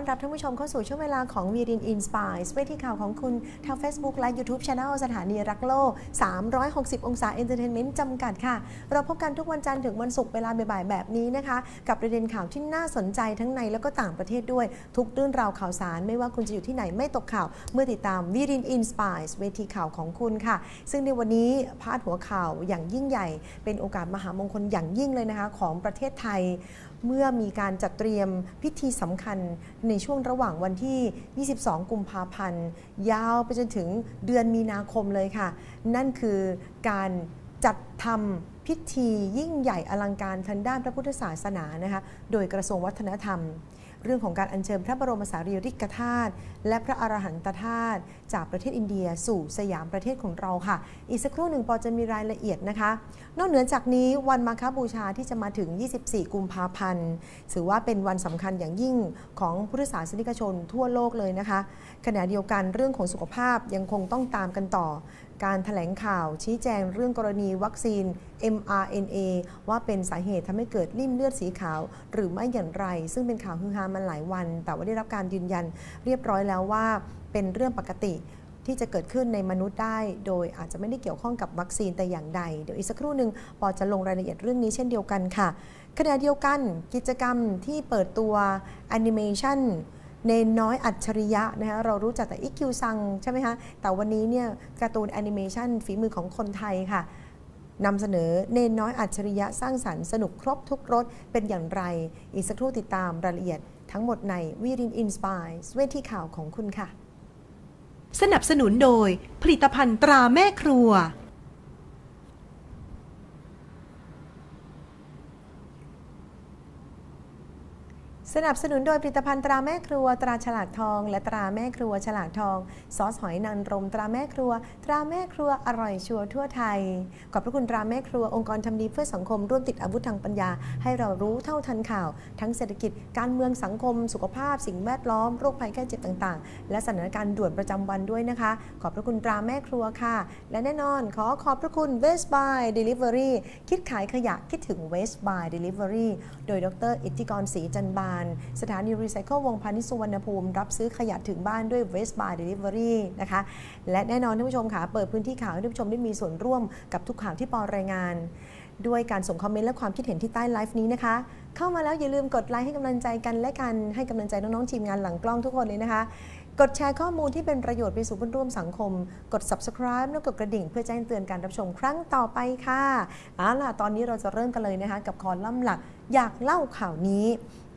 ้อนรับท่านผู้ชมเข้าสู่ช่วงเวลาของ v ีดินอินสปายเวทีข่าวของคุณทาง Facebook และ YouTube Channel สถานีรักโลก 360 องศาเอนเตอร์เทนเมนต์จำกัดค่ะ เราพบกันทุกวันจันทร์ถึงวันศุกร์เวลาบ่ายๆแบบนี้นะคะ กับประเด็นข่าวที่น่าสนใจทั้งในแล้วก็ต่างประเทศด้วย ทุกเรื่องราวข่าวสารไม่ว่าคุณจะอยู่ที่ไหนไม่ตกข่าว เมื่อติดตาม v ีดินอินสปายเวทีข่าวของคุณค่ะ ซึ่งในวันนี้พาดหัวข่าวอย่างยิ่งใหญ่ เป็นโอกาสมหามงคลอย่างยิ่งเลยนะคะ ของประเทศไทย เมื่อมีการจัดเตรียมพิธีสำคัญในช่วงระหว่างวันที่ 22 กุมภาพันธ์ ยาวไปจนถึงเดือนมีนาคมเลยค่ะ นั่นคือการจัดทำพิธียิ่งใหญ่อลังการทางด้านพระพุทธศาสนานะคะ โดยกระทรวงวัฒนธรรม เรื่องของการอัญเชิญพระบรมสารีริกธาตุและพระอรหันตธาตุจากประเทศอินเดียสู่สยามประเทศของเราค่ะ อีกสักครู่หนึ่งปอจะมีรายละเอียดนะคะ นอกเหนือจากนี้วันมาฆบูชาที่จะมาถึง 24 กุมภาพันธ์ถือว่าเป็นวันสำคัญอย่างยิ่งของพุทธศาสนิกชนทั่วโลกเลยนะคะขณะเดียวกันเรื่องของสุขภาพยังคงต้องตามกันต่อ การถแถลงข่าวชี้แจงเรื่องกรณีวัคซีน mRNA ว่าเป็นสาเหตุทำให้เกิดริ่มเลือดสีขาว หรือไม่อย่างไร ซึ่งเป็นข่าวฮือฮามาหลายวัน แต่ว่าได้รับการยืนยันเรียบร้อยแล้วว่าเป็นเรื่องปกติที่จะเกิดขึ้นในมนุษย์ได้ โดยอาจจะไม่ได้เกี่ยวข้องกับวัคซีนแต่อย่างใด เดี๋ยวอีกสักครู่หนึ่งปอจะลงรายละเอียดเรื่องนี้เช่นเดียวกันค่ะขณะเดียวกันกิจกรรมที่เปิดตัวแอนิเมชัน เนนน้อยอัจฉริยะนะคะเรารู้จักแต่อิคิวซังใช่ไหมคะแต่วันนี้เนี่ยการ์ตูนแอนิเมชันฝีมือของคนไทยค่ะนำเสนอเนนน้อยอัจฉริยะสร้างสรรค์สนุกครบทุกรสเป็นอย่างไร อีกสักครู่ติดตามรายละเอียดทั้งหมดในวีรินอินสปายเวทีข่าวของคุณค่ะ สนับสนุนโดยผลิตภัณฑ์ตราแม่ครัว สนับสนุนโดยผลิตภัณฑ์ตราแม่ครัวตราฉลากทอง และตราแม่ครัวฉลากทอง ซอสหอยนางรมตราแม่ครัว ตราแม่ครัวอร่อยชัวร์ทั่วไทย ขอบพระคุณตราแม่ครัวองค์กรทำดีเพื่อสังคมร่วมติดอาวุธทางปัญญา ให้เรารู้เท่าทันข่าว ทั้งเศรษฐกิจการเมืองสังคม สุขภาพ สิ่งแวดล้อมโรคภัยแค่เจ็บต่างๆ และสถานการณ์ด่วนประจำวันด้วยนะคะ ขอบพระคุณตราแม่ครัวค่ะ และแน่นอน ขอขอบพระคุณ West by Delivery คิดขายขยะคิดถึง West by Delivery โดยดร อิทธิกรศรีจันบานสถานีรีไซเคิลวงพาณิชย์สุวรรณภูมิ รับซื้อขยะถึงบ้านด้วย West by Delivery นะคะ และแน่นอนท่านผู้ชมค่ะ เปิดพื้นที่ข่าวให้ท่านผู้ชมได้มีส่วนร่วมกับทุกข่าวที่ปอรายงาน ด้วยการส่งคอมเมนต์และความคิดเห็นที่ใต้ไลฟ์นี้นะคะ เข้ามาแล้วอย่าลืมกดไลค์ให้กำลังใจกันและกันให้กำลังใจน้องๆทีมงานหลังกล้องทุกคนเลยนะคะกดแชร์ข้อมูลที่เป็นประโยชน์ไปสู่เพื่อนร่วมสังคม กด subscribe แล้วกดกระดิ่งเพื่อแจ้งเตือนการรับชมครั้งต่อไปค่ะเอาล่ะ ตอนนี้เราจะเริ่มกันเลยนะคะ กับคอลัมน์หลัก อยากเล่าข่าวนี้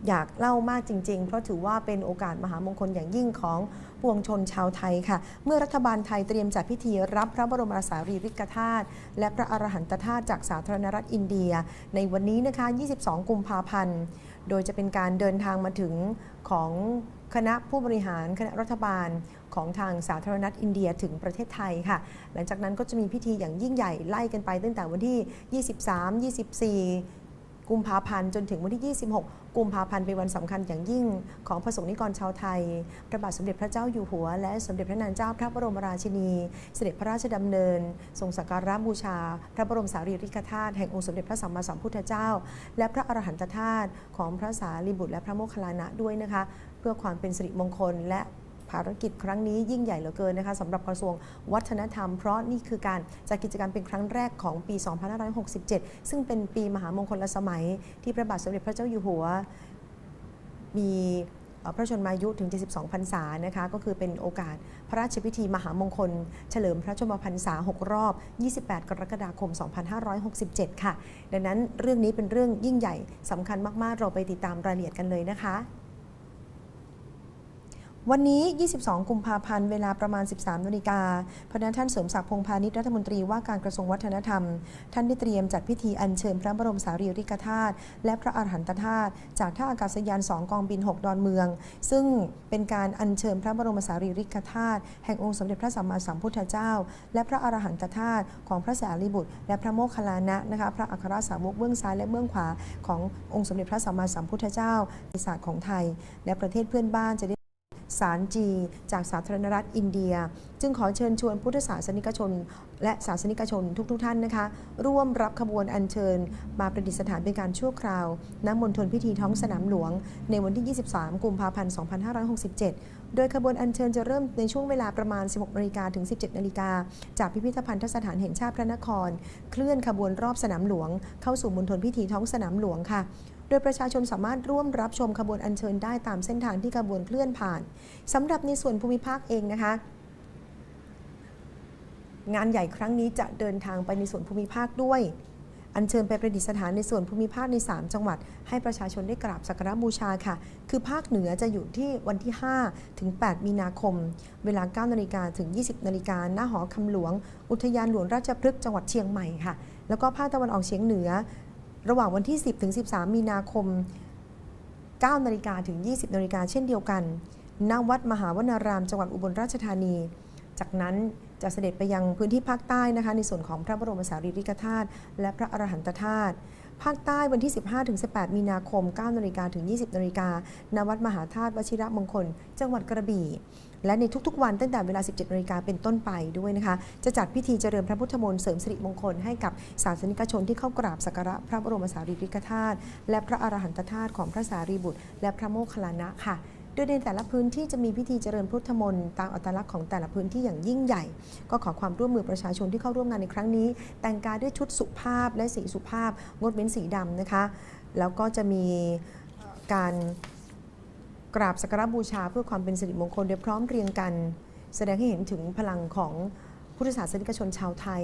อยากเล่ามากจริง ๆ เพราะถือว่าเป็นโอกาสมหามงคลอย่างยิ่งของปวงชนชาวไทยค่ะ เมื่อรัฐบาลไทยเตรียมจัดพิธีรับพระบรมสารีริกธาตุและพระอรหันตธาตุจากสาธารณรัฐอินเดีย ในวันนี้นะคะ 22 กุมภาพันธ์ โดยจะเป็นการเดินทางมาถึงของคณะผู้บริหารคณะรัฐบาลของทางสาธารณรัฐอินเดียถึงประเทศไทยค่ะ หลังจากนั้นก็จะมีพิธีอย่างยิ่งใหญ่ไล่กันไปตั้งแต่วันที่ 23 24 กุมภาพันธ์จนถึงวันที่ 26 กุมภาพันธ์เป็นวันสำคัญอย่างยิ่งของพระสงฆ์นิกรชาวไทย พระบาทสมเด็จพระเจ้าอยู่หัว และสมเด็จพระนางเจ้าพระบรมราชินี เสด็จพระราชดำเนิน ทรงสักการะบูชา พระบรมสารีริกธาตุแห่งองค์สมเด็จพระสัมมาสัมพุทธเจ้า และพระอรหันตธาตุของพระสารีบุตรและพระโมคคัลลานะด้วยนะคะ เพื่อความเป็นสิริมงคลและ ภารกิจครั้งนี้ยิ่งใหญ่เหลือเกินนะคะสำหรับกระทรวงวัฒนธรรม เพราะนี่คือการจัดกิจกรรมเป็นครั้งแรกของปี 2567 ซึ่งเป็นปีมหามงคลสมัย ที่พระบาทสมเด็จพระเจ้าอยู่หัว มีพระชนมายุถึง 72 พรรษานะคะ ก็คือเป็นโอกาสพระราชพิธีมหามงคล เฉลิมพระชนมพรรษา 6 รอบ 28 กรกฎาคม 2567 ค่ะ ดังนั้นเรื่องนี้เป็นเรื่องยิ่งใหญ่สำคัญมาก ๆ เราไปติดตามรายละเอียดกันเลยนะคะ วันนี้ 22 กุมภาพันธ์ เวลาประมาณ 13 นาฬิกาพระท่านเสริมศักดิ์พงพาณิชย์รัฐมนตรีว่าการกระทรวงวัฒนธรรม ท่านได้เตรียมจัดพิธีอัญเชิญพระบรมสารีริกธาตุและพระอรหันตธาตุจากท่าอากาศยาน 2 กองบิน 6 ดอนเมือง ซึ่งเป็นการอัญเชิญพระบรมสารีริกธาตุแห่งองค์สมเด็จพระสัมมาสัมพุทธเจ้า และพระอรหันตธาตุของพระสารีบุตร และพระโมคคัลลานะนะคะพระอัครสาวกเบื้องซ้ายและเบื้องขวาขององค์สมเด็จพระสัมมาสัมพุทธเจ้าในศาสตร์ของไทย และประเทศเพื่อนบ้านจะได้ สารจี จากสาธารณรัฐอินเดีย จึงขอเชิญชวนพุทธศาสนิกชน และศาสนิกชนทุกๆทท่านนะคะ ร่วมรับขบวนอัญเชิญ มาประดิษฐานเป็นการชั่วคราวณมณฑลพิธีท้องสนามหลวง ในวันที่ 23 กุมภาพันธ์ 2567 โดยขบวนอัญเชิญจะเริ่มในช่วงเวลาประมาณ 16นาฬิกาถึง 17นาฬิกาจากพิพิธภัณฑสถานแห่งชาติพระนคร เคลื่อนขบวนรอบสนามหลวง เข้าสู่มณฑลพิธีท้องสนามหลวงค่ะ โดยประชาชนสามารถร่วมรับชมขบวนอัญเชิญได้ตามเส้นทางที่ขบวนเคลื่อนผ่านสำหรับในส่วนภูมิภาคเองนะคะงานใหญ่ครั้งนี้จะเดินทางไปในส่วนภูมิภาคด้วย อัญเชิญไปประดิษฐานในส่วนภูมิภาคใน 3 จังหวัด ให้ประชาชนได้กราบสักการะบูชาค่ะ คือภาคเหนือจะอยู่ที่วันที่ 5 ถึง 8 มีนาคม เวลา 9 นาฬิกาถึง 20 นาฬิกาหน้าหอคำหลวง อุทยานหลวงราชพฤกษ์จังหวัดเชียงใหม่ค่ะ แล้วก็ภาคตะวันออกเฉียงเหนือ ระหว่างวันที่ 10ถึง13 มีนาคม 9นาฬิกาถึง 20นาฬิกาเช่นเดียวกันณวัดมหาวนาราม จังหวัดอุบลราชธานี จากนั้นจะเสด็จไปยังพื้นที่ภาคใต้นะคะ ในส่วนของพระบรมสารีริกธาตุและพระอรหันตธาตุภาคใต้วันที่ 15-18 มีนาคม 9นาฬิกาถึง 20นาฬิกาณวัดมหาธาตุวชิระมงคล จังหวัดกระบี่ และในทุกๆวันตั้งแต่เวลา 17นาฬิกาเป็นต้นไปด้วยนะคะ จะจัดพิธีเจริญพระพุทธมนต์เสริมสิริมงคลให้กับศาสนิกชนที่เข้ากราบสักการะพระบรมสารีริกธาตุและพระอรหันตธาตุของพระสารีบุตร และพระโมคคัลลานะค่ะโดยในแต่ละพื้นที่จะมีพิธีเจริญพุทธมนต์ตามอัตลักษณ์ของแต่ละพื้นที่อย่างยิ่งใหญ่ ก็ขอความร่วมมือประชาชนที่เข้าร่วมงานในครั้งนี้ แต่งกายด้วยชุดสุภาพและสีสุภาพ งดเว้นสีดำนะคะ แล้วก็จะมีการ กราบสักการบูชาเพื่อความเป็นสิริมงคลโดยพร้อมเรียงกัน แสดงให้เห็นถึงพลังของพุทธศาสนิกชนชาวไทย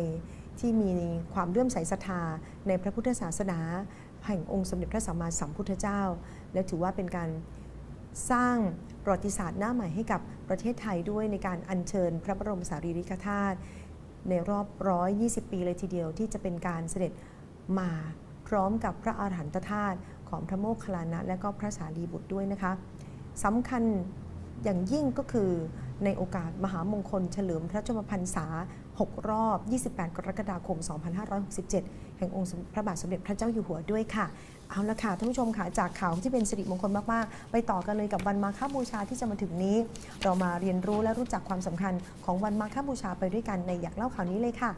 ที่มีความเลื่อมใสศรัทธาในพระพุทธศาสนาแห่งองค์สมเด็จพระสัมมาสัมพุทธเจ้า และถือว่าเป็นการสร้างประวัติศาสตร์หน้าใหม่ให้กับประเทศไทยด้วยในการอัญเชิญพระบรมสารีริกธาตุในรอบ 120 ปีเลยทีเดียวที่จะเป็นการเสด็จมาพร้อมกับพระอาหารหันตธาตุของพระโมคคัลลานะและก็พระสารีบุตรด้วยนะคะ สำคัญอย่างยิ่งก็คือในโอกาสมหามงคลเฉลิมพระชนมพรรษา 6 รอบ 28 กรกฎาคม 2567 แห่งองค์พระบาทสมเด็จพระเจ้าอยู่หัวด้วยค่ะ เอาละค่ะท่านผู้ชมค่ะ จากข่าวที่เป็นสิริมงคลมาก ๆ ไปต่อกันเลยกับวันมาฆบูชาที่จะมาถึงนี้ เรามาเรียนรู้และรู้จักความสำคัญของวันมาฆบูชาไปด้วยกันในอยากเล่าข่าวนี้เลยค่ะ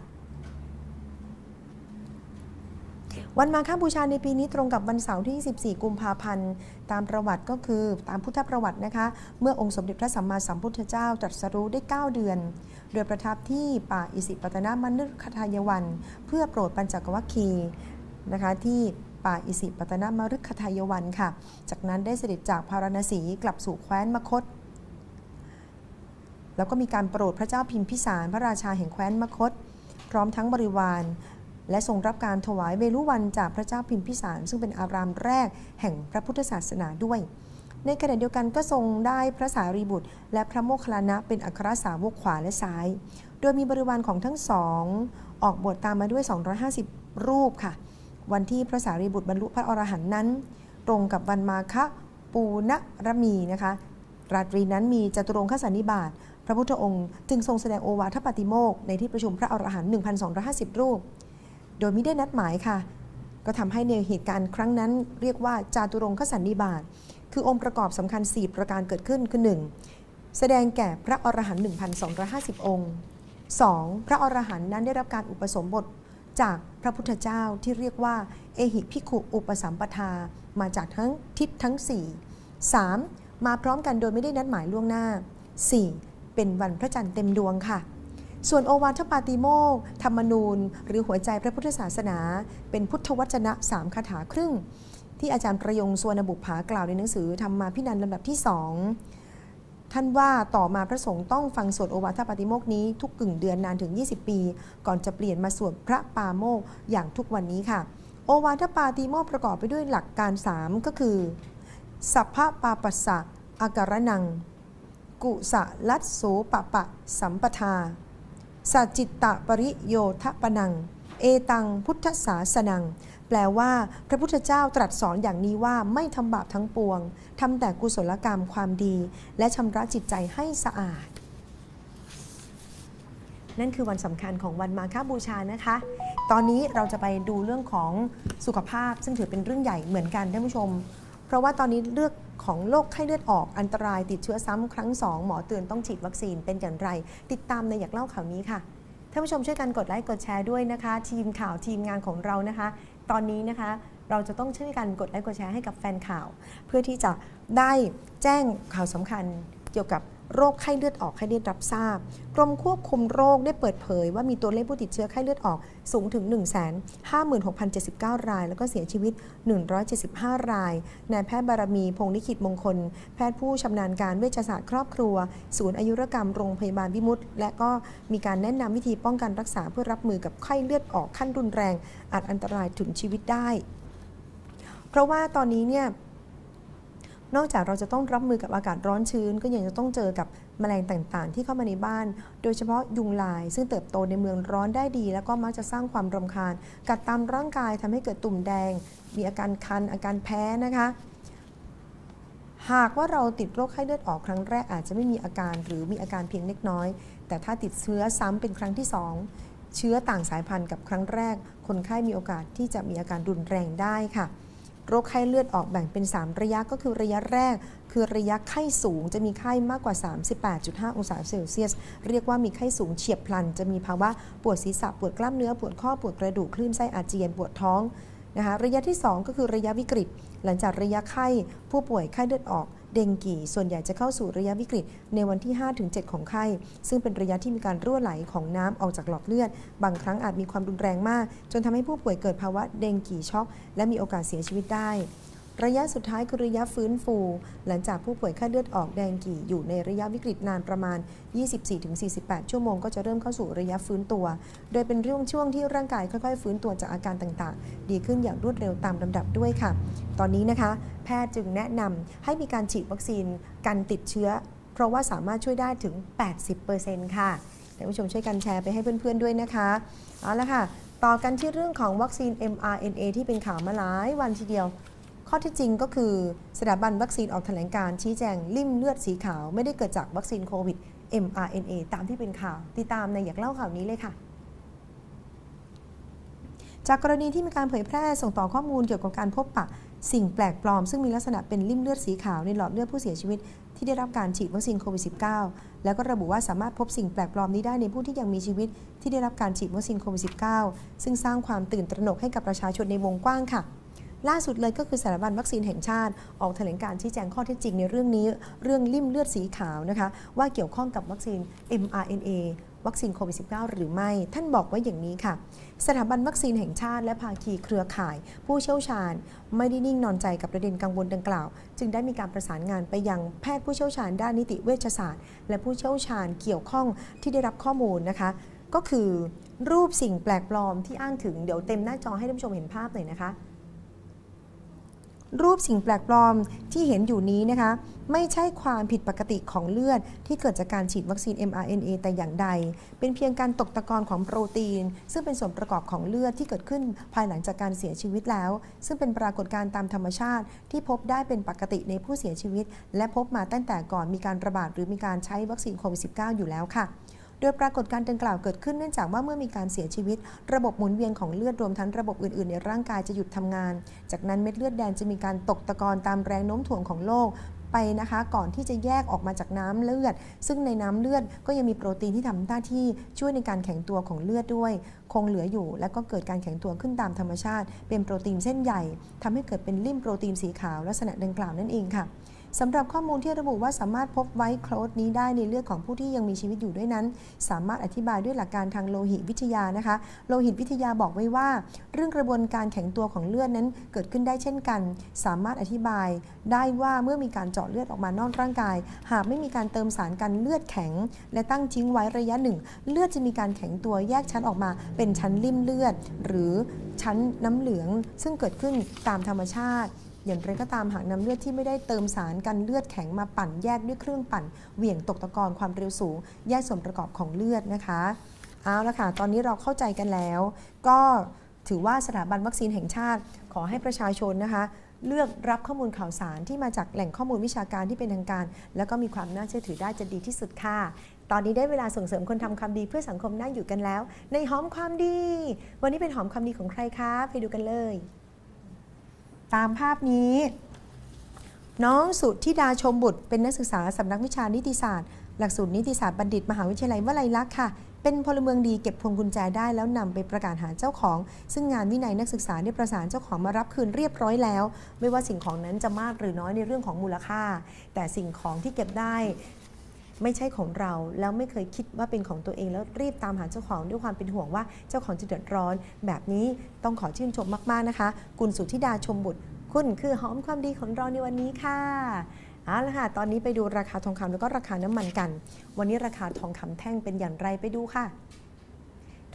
วันมาฆบูชาในปีนี้ตรงกับวันเสาร์ที่24กุมภาพันธ์ ตามประวัติก็คือตามพุทธประวัตินะคะ เมื่อองค์สมเด็จพระสัมมาสัมพุทธเจ้าตรัสรู้ได้ 9 เดือน โดยประทับที่ป่าอิสิปตนมนึคทายวัน เพื่อโปรดปัญจกวัคคีนะคะที่ป่าอิสิปตนมฤคทายวันค่ะ จากนั้นได้เสด็จจากพาราณสีกลับสู่แคว้นมคต แล้วก็มีการโปรดพระเจ้าพิมพิสารพระราชาแห่งแคว้นมคต พร้อมทั้งบริวาร และทรงรับการถวายเวลุวันจากพระเจ้าพิมพิสาร ซึ่งเป็นอารามแรกแห่งพระพุทธศาสนาด้วย ในขณะเดียวกันก็ทรงได้พระสารีบุตร และพระโมคคัลลานะเป็นอัครสาวกขวาและซ้าย โดยมีบริวารของทั้งสอง ออกบวชตามมาด้วย 250 รูปค่ะ วันที่พระสารีบุตรบรรลุพระอรหันต์นั้น ตรงกับวันมาฆปูณรมีนะคะราตรีนั้นมีจตุรงคสันนิบาตพระพุทธองค์จึงทรงแสดงโอวาทปาติโมกในที่ประชุมพระอรหันต์1,250 รูป โดยไม่ได้นัดหมายค่ะ ก็ทำให้ในเหตุการณ์ครั้งนั้น เรียกว่าจาตุรงคสันนิบาต คือองค์ประกอบสำคัญ 4 ประการเกิดขึ้นคือ 1. แสดงแก่พระอรหันต์1,250 องค์ 2. พระอรหันต์นั้นได้รับการอุปสมบทจากพระพุทธเจ้าที่เรียกว่า เอหิภิขุอุปสัมปทา มาจากทั้งทิศทั้ง 4 3. มาพร้อมกันโดยไม่ได้นัดหมายล่วงหน้า 4. เป็นวันพระจันทร์เต็มดวงค่ะ ส่วนโอวาทปาติโมกขธรรมนูญ หรือหัวใจพระพุทธศาสนา เป็นพุทธวจนะสามคาถาครึ่ง ที่อาจารย์ประยงสวนบุปผากล่าวในหนังสือธรรมมาพินันลำดับที่สองท่านว่าต่อมาพระสงฆ์ต้องฟังสวดโอวาทปาติโมกนี้ทุกกึ่งเดือนนานถึง 20 ปี ก่อนจะเปลี่ยนมาสวดพระปาโมกอย่างทุกวันนี้ค่ะ โอวาทปาติโมกประกอบไปด้วยหลักการ 3 ก็คือ สัพพะปาปัสสะอาการนัง กุสะลัดโสปะปะ สัมปทา สัจจิตตปริโยทปนัง เอตังพุทธศาสนัง แปลว่าพระพุทธเจ้าตรัสสอนอย่างนี้ว่าไม่ทำบาปทั้งปวงทำแต่กุศลกรรมความดี และชำระจิตใจให้สะอาด นั่นคือวันสำคัญของวันมาฆบูชานะคะ ตอนนี้เราจะไปดูเรื่องของสุขภาพซึ่งถือเป็นเรื่องใหญ่เหมือนกันท่านผู้ชม เพราะว่าตอนนี้เลือกของโรคไข้เลือดออกอันตรายติดเชื้อซ้ำครั้ง 2 หมอเตือนต้องฉีดวัคซีนเป็นอย่างไร ติดตามในอยากเล่าข่าวนี้ค่ะท่านผู้ชมช่วยกันกดไลค์กดแชร์ด้วยนะคะ ทีมข่าวทีมงานของเรานะคะ ตอนนี้นะคะเราจะต้องช่วยกันกดไลค์กดแชร์ให้กับแฟนข่าว เพื่อที่จะได้แจ้งข่าวสำคัญเกี่ยวกับ โรคไข้เลือดออกให้ได้รับทราบ กรมควบคุมโรคได้เปิดเผย ว่ามีตัวเลขผู้ติดเชื้อไข้เลือดออกสูงถึง 1 5 6 0 7 9 ราย แล้วก็เสียชีวิต 175 ราย นายแพทย์บารมี พงษ์ลิขิตมงคล แพทย์ผู้ชำนาญการเวชศาสตร์ครอบครัว ศูนย์อายุรกรรมโรงพยาบาลวิมุตและก็มีการแนะนำวิธีป้องกันรักษาเพื่อรับมือกับไข้เลือดออกขั้นรุนแรงอาจอันตรายถึงชีวิตได้ เพราะว่าตอนนี้เนี่ย นอกจากเราจะต้องรับมือกับอากาศร้อนชื้น ก็ยังจะต้องเจอกับแมลงต่างๆ ที่เข้ามาในบ้าน โดยเฉพาะยุงลาย ซึ่งเติบโตในเมืองร้อนได้ดี แล้วก็มักจะสร้างความรำคาญ กัดตามร่างกายทำให้เกิดตุ่มแดง มีอาการคันอาการแพ้นะคะหากว่าเราติดโรคไข้เลือดออกครั้งแรกอาจจะไม่มีอาการหรือมีอาการเพียงเล็กน้อย แต่ถ้าติดเชื้อซ้ำเป็นครั้งที่สองเชื้อต่างสายพันธุ์กับครั้งแรก คนไข้มีโอกาสที่จะมีอาการรุนแรงได้ค่ะ โรคไข้เลือดออกแบ่งเป็น 3 ระยะก็คือระยะแรก คือระยะไข้สูงจะมีไข้มากกว่า 38.5 องศาเซลเซียส เรียกว่ามีไข้สูงเฉียบพลัน จะมีภาวะปวดศีรษะปวดกล้ามเนื้อปวดข้อปวดกระดูกคลื่นไส้อาเจียนปวดท้อง นะคะระยะที่ 2 ก็คือระยะวิกฤต หลังจากระยะไข้ผู้ป่วยไข้เลือดออกเดงกีส่วนใหญ่จะเข้าสู่ระยะวิกฤตในวันที่ 5-7 ของไข้ ซึ่งเป็นระยะที่มีการรั่วไหลของน้ำออกจากหลอดเลือด บางครั้งอาจมีความรุนแรงมาก จนทำให้ผู้ป่วยเกิดภาวะเดงกีช็อก และมีโอกาสเสียชีวิตได้ ระยะสุดท้ายคือระยะฟื้นฟู หลังจากผู้ป่วยไข้เลือดออกแดงกี่อยู่ในระยะวิกฤตนานประมาณ 24-48 ชั่วโมงก็จะเริ่มเข้าสู่ระยะฟื้นตัว โดยเป็นเรื่องช่วงที่ร่างกายค่อยๆ ฟื้นตัวจากอาการต่างๆ ดีขึ้นอย่างรวดเร็วตามลำดับด้วยค่ะ ตอนนี้นะคะ แพทย์จึงแนะนำให้มีการฉีดวัคซีนกันติดเชื้อ เพราะว่าสามารถช่วยได้ถึง 80%ค่ะท่านผู้ชมช่วยกันแชร์ไปให้เพื่อนๆด้วยนะคะเอาละค่ะต่อกันที่เรื่องของวัคซีน mRNA ที่เป็นข่าวมาหลายวันทีเดียว ข้อที่จริงก็คือสถาบันวัคซีนออกแถลงการ์ชี้แจงลิ่มเลือดสีขาว ไม่ได้เกิดจากวัคซีนโควิด mRNA ตามที่เป็นข่าว ติดตามในอยากเล่าข่าวนี้เลยค่ะจากกรณีที่มีการเผยแพร่ส่งต่อข้อมูลเกี่ยวกับการพบปะ สิ่งแปลกปลอม ซึ่งมีลักษณะเป็นลิ่มเลือดสีขาวในหลอดเลือดผู้เสียชีวิต ที่ได้รับการฉีดวัคซีนโควิด -19 แล้วก็ระบุว่าสามารถพบสิ่งแปลกปลอมนี้ได้ในผู้ที่ยังมีชีวิต ที่ได้รับการฉีดวัคซีนโควิด -19 ซึ่งสร้างความตื่นตระหนกให้กับประชาชนในวงกว้างค่ะ ล่าสุดเลยก็คือสถาบันวัคซีนแห่งชาติ ออกแถลงการชี้แจงข้อเท็จจริงในเรื่องนี้ เรื่องลิ่มเลือดสีขาวนะคะ ว่าเกี่ยวข้องกับวัคซีน mRNA วัคซีนโควิด -19 หรือไม่ ท่านบอกไว้อย่างนี้ค่ะ สถาบันวัคซีนแห่งชาติและภาคีเครือข่าย ผู้เชี่ยวชาญ ไม่ได้นิ่งนอนใจกับประเด็นกังวลดังกล่าว จึงได้มีการประสานงานไปยังแพทย์ผู้เชี่ยวชาญด้านนิติเวชศาสตร์ และผู้เชี่ยวชาญเกี่ยวข้องที่ได้รับข้อมูลนะคะ ก็คือรูปสิ่งแปลกปลอมที่อ้างถึงเดี๋ยวเต็มหน้าจอให้ท่านผู้ชมเห็นภาพหน่อยนะคะ รูปสิ่งแปลกปลอมที่เห็นอยู่นี้นะคะ ไม่ใช่ความผิดปกติของเลือด ที่เกิดจากการฉีดวัคซีน mRNA แต่อย่างใด เป็นเพียงการตกตะกอนของโปรตีน ซึ่งเป็นส่วนประกอบของเลือดที่เกิดขึ้นภายหลังจากการเสียชีวิตแล้ว ซึ่งเป็นปรากฏการณ์ตามธรรมชาติ ที่พบได้เป็นปกติในผู้เสียชีวิต และพบมาตั้งแต่ก่อนมีการระบาดหรือมีการใช้วัคซีนโควิด -19 อยู่แล้วค่ะ โดยปรากฏการณ์ดังกล่าวเกิดขึ้นเนื่องจากว่าเมื่อมีการเสียชีวิต ระบบหมุนเวียนของเลือดรวมทั้งระบบอื่นๆ ในร่างกายจะหยุดทำงาน จากนั้นเม็ดเลือดแดงจะมีการตกตะกอนตามแรงโน้มถ่วงของโลกไปนะคะก่อนที่จะแยกออกมาจากน้ำเลือด ซึ่งในน้ำเลือดก็ยังมีโปรตีนที่ทำหน้าที่ช่วยในการแข็งตัวของเลือดด้วย คงเหลืออยู่ และก็เกิดการแข็งตัวขึ้นตามธรรมชาติ เป็นโปรตีนเส้นใหญ่ทำให้เกิดเป็นริ่มโปรตีนสีขาวลักษณะดังกล่าวนั่นเองค่ะ สำหรับข้อมูลที่ระบุว่าสามารถพบไวท์โคลดนี้ได้ในเลือดของผู้ที่ยังมีชีวิตอยู่ด้วยนั้น สามารถอธิบายด้วยหลักการทางโลหิตวิทยานะคะ โลหิตวิทยาบอกไว้ว่า เรื่องกระบวนการแข็งตัวของเลือดนั้นเกิดขึ้นได้เช่นกัน สามารถอธิบายได้ว่าเมื่อมีการเจาะเลือดออกมานอกร่างกาย หากไม่มีการเติมสารกันเลือดแข็ง และตั้งทิ้งไว้ระยะหนึ่ง เลือดจะมีการแข็งตัวแยกชั้นออกมา เป็นชั้นริ่มเลือด หรือชั้นน้ำเหลือง ซึ่งเกิดขึ้นตามธรรมชาติ อย่างไรก็ตามหากนำเลือดที่ไม่ได้เติมสารกันเลือดแข็งมาปั่นแยกด้วยเครื่องปั่น เหวี่ยงตกตะกอนความเร็วสูง แยกส่วนประกอบของเลือดนะคะเอาละค่ะ ตอนนี้เราเข้าใจกันแล้ว ก็ถือว่าสถาบันวัคซีนแห่งชาติ ขอให้ประชาชนนะคะ เลือกรับข้อมูลข่าวสารที่มาจากแหล่งข้อมูลวิชาการที่เป็นทางการ แล้วก็มีความน่าเชื่อถือได้จะดีที่สุดค่ะ ตอนนี้ได้เวลาส่งเสริมคนทำความดีเพื่อสังคมน่าอยู่กันแล้ว ในหอมความดี วันนี้เป็นหอมความดีของใครคะไปดูกันเลย ตามภาพนี้ น้องสุธิดาชมบุตร เป็นนักศึกษาสำนักวิชานิติศาสตร์ หลักสูตรนิติศาสตร์บัณฑิตมหาวิทยาลัยวลัยลักษณ์ค่ะ เป็นพลเมืองดีเก็บพวงกุญแจได้แล้วนำไปประกาศหาเจ้าของ ซึ่งงานวินัยนักศึกษาได้ประสานเจ้าของมารับคืนเรียบร้อยแล้ว ไม่ว่าสิ่งของนั้นจะมากหรือน้อยในเรื่องของมูลค่า แต่สิ่งของที่เก็บได้ ไม่ใช่ของเราแล้วไม่เคยคิดว่าเป็นของตัวเอง แล้วรีบตามหาเจ้าของด้วยความเป็นห่วงว่าเจ้าของจะเดือดร้อน แบบนี้ต้องขอชื่นชมมากๆนะคะ คุณสุธิดาชมบุตร คุณคือหอมความดีของเราในวันนี้ค่ะเอาละค่ะ ตอนนี้ไปดูราคาทองคำแล้วก็ราคาน้ำมันกัน วันนี้ราคาทองคำแท่งเป็นอย่างไรไปดูค่ะ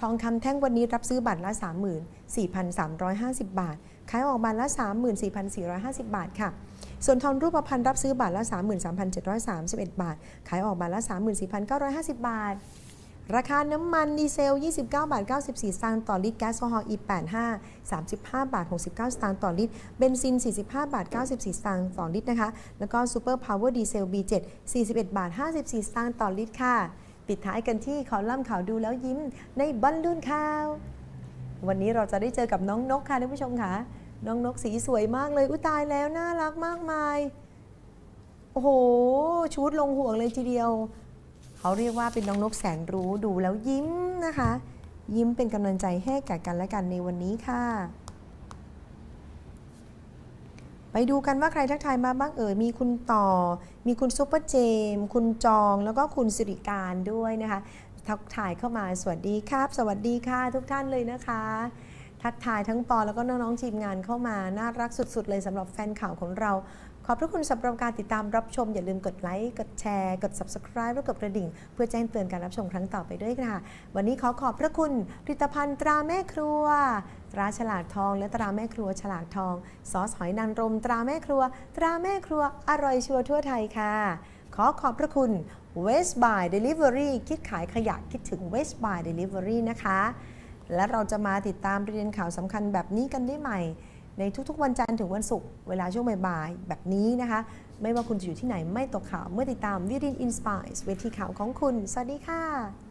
ทองคำแท่งวันนี้รับซื้อบาทละ 34,350 บาท ขายออกบาทละ 34,450 บาทค่ะ ส่วนทองรูปพรรณรับซื้อบาทละ 33,731 บาท ขายออกบาทละ 34,950 บาท ราคาน้ำมันดีเซล 29 บาท 94 สตางค์ต่อลิตรแก๊สโซฮอล์ E85 35 บาท 69 สตางค์ต่อลิตร เบนซิน 45 บาท 94 สตางค์ต่อลิตรนะคะ แล้วก็ซูเปอร์พาวเวอร์ดีเซล B7 41 บาท 54 สตางค์ต่อลิตรค่ะ ปิดท้ายกันที่คอลัมข่าวดูแล้วยิ้มในบอลลูนข่าว วันนี้เราจะได้เจอกับน้องนกค่ะท่านผู้ชมค่ะ น้องนกสีสวยมากเลย อุยตายแล้วน่ารักมากมาย โอ้โห ชุดลงห่วงเลยทีเดียว เขาเรียกว่าเป็นน้องนกแสนรู้ดูแล้วยิ้มนะคะ ยิ้มเป็นกำลังใจให้แก่กันและกันในวันนี้ค่ะ ไปดูกันว่าใครทักทายมาบ้างเอ่ย มีคุณต่อ มีคุณซุปเปอร์เจม คุณจอง แล้วก็คุณสิริการด้วยนะคะ ทักทายเข้ามา สวัสดีครับ สวัสดีค่ะทุกท่านเลยนะคะ ทักทายทั้งปอแล้วก็น้องๆทีมงานเข้ามาน่ารักสุดๆ เลยสำหรับแฟนข่าวของเรา ขอบพระคุณสำหรับการติดตามรับชม อย่าลืมกดไลค์กดแชร์ กด subscribe และกดกระดิ่ง เพื่อแจ้งเตือนการรับชมครั้งต่อไปด้วยค่ะ วันนี้ขอขอบพระคุณผลิตภัณฑ์ตราแม่ครัว ตราฉลากทอง และตราแม่ครัวฉลากทองซอสหอยนางรม ตราแม่ครัว ตราแม่ครัวอร่อยชัวร์ทั่วไทยค่ะ ขอขอบพระคุณ West by Delivery คิดขายขยะคิดถึง West by Delivery นะคะ และเราจะมาติดตามประเด็นข่าวสำคัญแบบนี้กันได้ใหม่ ในทุกๆวันจันทร์ถึงวันศุกร์เวลาช่วงบ่ายๆแบบนี้นะคะ ไม่ว่าคุณจะอยู่ที่ไหนไม่ตกข่าว เมื่อติดตามวิรินอินสปายเวทีข่าวของคุณ สวัสดีค่ะ